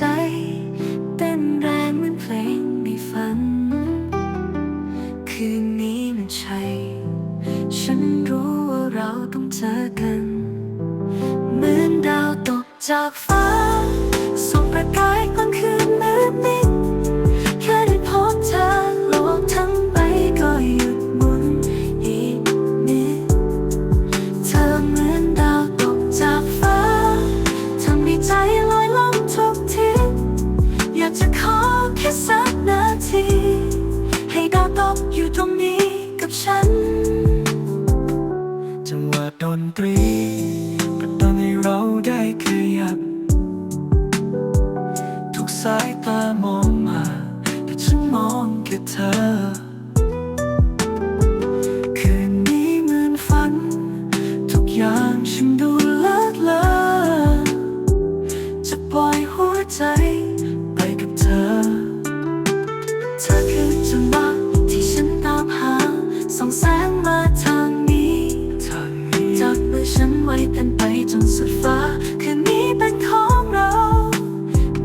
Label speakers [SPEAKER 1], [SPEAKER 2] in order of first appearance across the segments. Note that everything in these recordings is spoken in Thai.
[SPEAKER 1] จ เต้นแรงเหมือนเพลงในฝัน คืนนี้มันใช่ ฉันรู้ว่าเราต้องเจอกัน เหมือนดาวตกจากฟ้าส่งประกาย บอยู่ตรงนี้กับฉัน
[SPEAKER 2] จังหวะดนตรีกระตุ้นให้เราได้ขยับ ทุกสายตามองมาแต่ฉันมองแค่เธอ มา
[SPEAKER 1] ทางนี้จับมือฉันไว้เต้นไปจนสุดฟ้า คืนนี้เป็นของเรา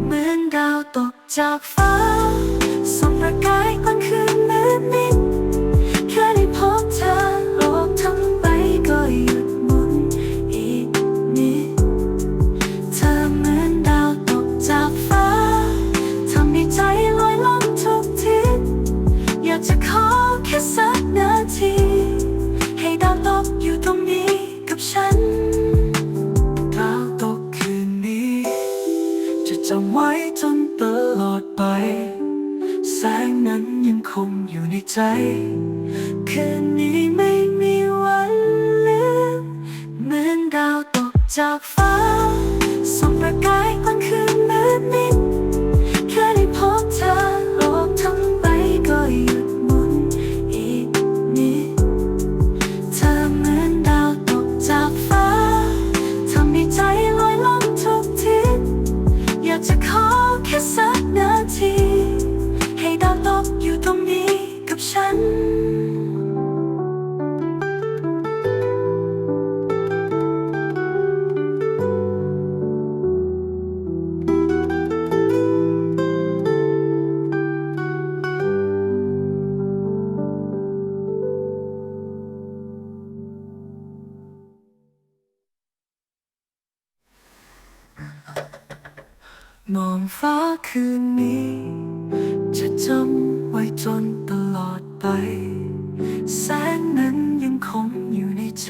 [SPEAKER 1] เหมือนดาวตกจากฟ้า งอยู่ในใจ
[SPEAKER 2] คืน
[SPEAKER 1] นี้ไม่มีวันลืมเหมือนดาวตกจากฟ้า
[SPEAKER 2] มองฟ้าคืนนี้ จะจำไว้จนตลอดไป แสงนั้นยังคงอยู่ในใจ